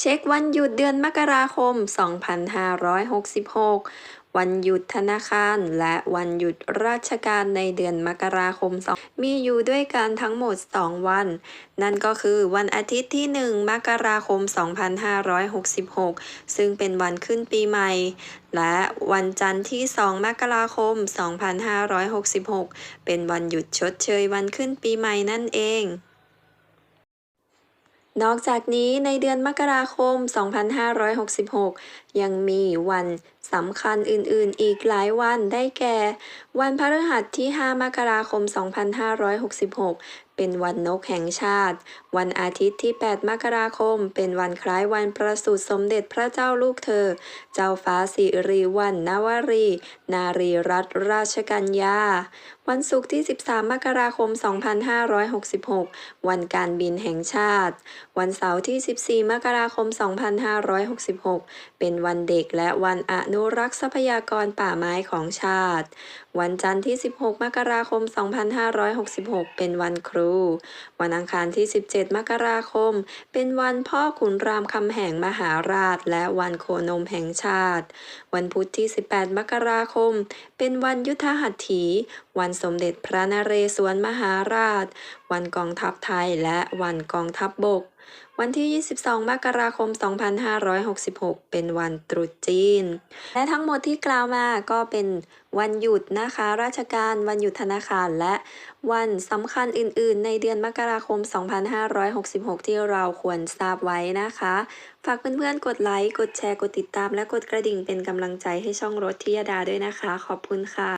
เช็ควันหยุดเดือนมกราคม 2566 วันหยุดธนาคาร และวันหยุดราชการในเดือนมกราคม 2 มีอยู่ด้วยกันทั้งหมด 2 วัน นั่นก็คือวันอาทิตย์ที่ 1 มกราคม 2566 ซึ่งเป็นวันขึ้นปีใหม่ และวันจันทร์ที่ 2 มกราคม 2566 เป็นวันหยุดชดเชยวันขึ้นปีใหม่นั่นเอง นอกจากนี้ในเดือนมกราคม 2566 ยังมีวันสำคัญอื่นๆ อีกหลายวันได้แก่ วันพฤหัสที่ 5 มกราคม 2566 เป็นวันนกแห่งชาติ วันอาทิตย์ที่ 8 มกราคม เป็นวันคล้ายวันประสูติสมเด็จพระเจ้าลูกเธอ เจ้าฟ้าสิริวัณณวรี นารีรัตนราชกัญญา วันศุกร์ที่ 13 มกราคม 2566 วันการบินแห่งชาติ วันเสาร์ที่ 14 มกราคม 2566 เป็นวันเด็กและวันอนุรักษ์ทรัพยากรป่าไม้ของชาติ วันจันทร์ที่ 16 มกราคม 2566 เป็นวันครูรูวันอังคารที่ 17 มกราคม เป็นวันพ่อขุนรามคำแหงมหาราช และวันโคนมแห่งชาติ วันพุธที่ 18 มกราคม เป็นวันยุทธหัตถี วันสมเด็จพระนเรศวรมหาราช วันกองทัพไทยและวันกองทัพบบก วันที่ 22 มกราคม 2566 เป็นวันตรุษจีน และทั้งหมดที่กล่าวมาก็เป็นวันหยุดนะคะ ราชการวันหยุดธนาคารและวันสำคัญอื่น ๆ ในเดือนมกราคม 2566 ที่เราควรทราบไว้นะคะ ฝากเพื่อนๆ กดไลค์ กดแชร์ กดติดตาม และกดกระดิ่งเป็นกำลังใจให้ช่องรถทิยดาด้วยนะคะ ขอบคุณค่ะ